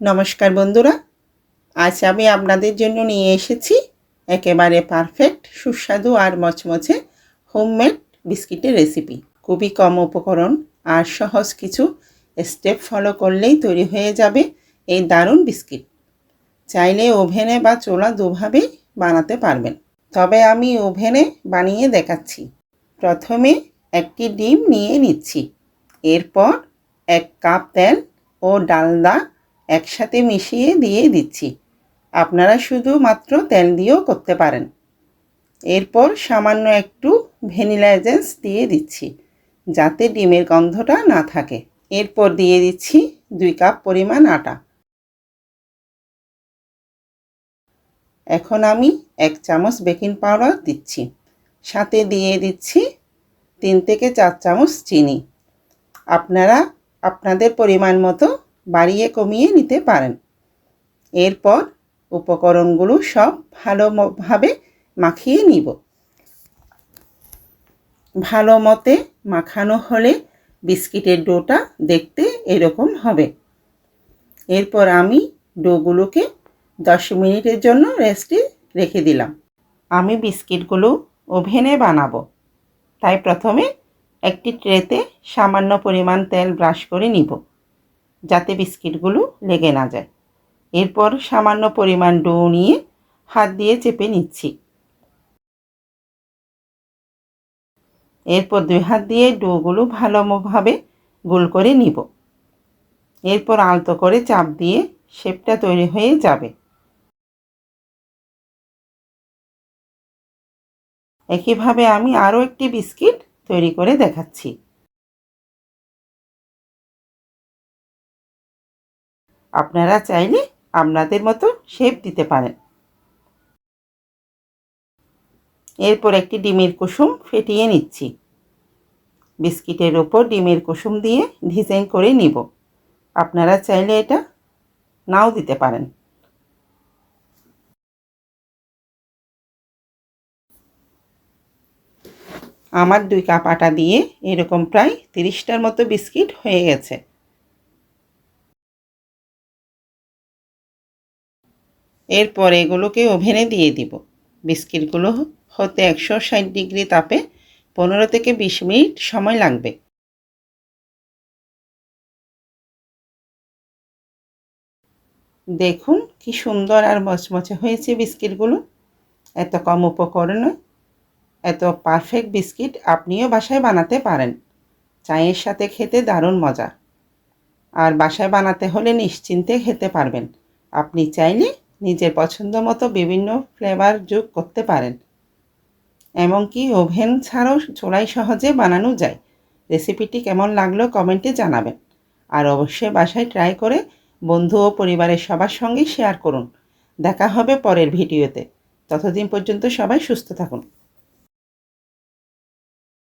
নমস্কার বন্ধুরা, আজ আমি আপনাদের জন্য নিয়ে এসেছি একেবারে পারফেক্ট সুস্বাদু আর মচমচে হোমমেড বিস্কিটের রেসিপি খুবই কম উপকরণ আর সহজ কিছু স্টেপ ফলো করলেই তৈরি হয়ে যাবে এই দারুণ বিস্কিট চাইলে ওভেনে বা চোলা দুভাবেই বানাতে পারবেন। তবে আমি ওভেনে বানিয়ে দেখাচ্ছি। প্রথমে একটি ডিম নিয়ে নিচ্ছি। এরপর এক কাপ তেল ও ডালদা একসাথে মিশিয়ে দিয়ে দিচ্ছি। আপনারা শুধুমাত্র তেল দিয়েও করতে পারেন। এরপর সামান্য একটু ভ্যানিলা এজেন্স দিয়ে দিচ্ছি, যাতে ডিমের গন্ধটা না থাকে। এরপর দিয়ে দিচ্ছি দুই কাপ পরিমাণ আটা। এখন আমি এক চামচ বেকিং পাউডার দিচ্ছি, সাথে দিয়ে দিচ্ছি তিন থেকে চার চামচ চিনি। আপনারা আপনাদের পরিমাণ মতো বাড়িয়ে কমিয়ে নিতে পারেন। এরপর উপকরণগুলো সব ভালোভাবে মাখিয়ে নিব। ভালো মতে মাখানো হলে বিস্কিটের ডোটা দেখতে এরকম হবে। এরপর আমি ডোগুলোকে দশ মিনিটের জন্য রেস্টে রেখে দিলাম। আমি বিস্কিটগুলো ওভেনে বানাবো। তাই প্রথমে একটি ট্রেতে সামান্য পরিমাণ তেল ব্রাশ করে নিব। যাতে বিস্কিটগুলো লেগে না যায়। এরপর সামান্য পরিমাণ ডো নিয়ে হাত দিয়ে চেপে নিচ্ছি। এরপর দুই হাত দিয়ে ডোগুলো ভালোভাবে গোল করে নিব। এরপর আলতো করে চাপ দিয়ে শেপটা তৈরি হয়ে যাবে। একইভাবে আমি আরও একটি বিস্কিট তৈরি করে দেখাচ্ছি। আপনারা চাইলে আপনাদের মতো শেপ দিতে পারেন। এরপর একটি ডিমের কুসুম ফেটিয়ে নিচ্ছি। বিস্কিটের ওপর ডিমের কুসুম দিয়ে ডিজাইন করে নিব। আপনারা চাইলে এটা নাও দিতে পারেন। আমার দুই কাপ আটা দিয়ে এরকম প্রায় তিরিশটার মতো বিস্কিট হয়ে গেছে। এরপর এগুলোকে ওভেনে দিয়ে দিব। বিস্কিটগুলো হতে একশো ষাট ডিগ্রি তাপে পনেরো থেকে বিশ মিনিট সময় লাগবে। দেখুন কি সুন্দর আর মচমচে হয়েছে বিস্কিটগুলো। এত কম উপকরণে, এত পারফেক্ট বিস্কিট আপনিও বাসায় বানাতে পারেন। চায়ের সাথে খেতে দারুণ মজা। আর বাসায় বানাতে হলে নিশ্চিন্তে খেতে পারবেন। আপনি চাইলে নিজের পছন্দ মতো বিভিন্ন ফ্লেভার যোগ করতে পারেন। এমনকি ওভেন ছাড়াও চোলাই সহজে বানানো যায়। রেসিপিটি কেমন লাগল কমেন্টে জানাবেন। আর অবশ্যই বাসায় ট্রাই করে বন্ধু ও পরিবারের সবার সঙ্গে শেয়ার করুন। দেখা হবে পরের ভিডিওতে ততদিন পর্যন্ত সবাই সুস্থ থাকুন।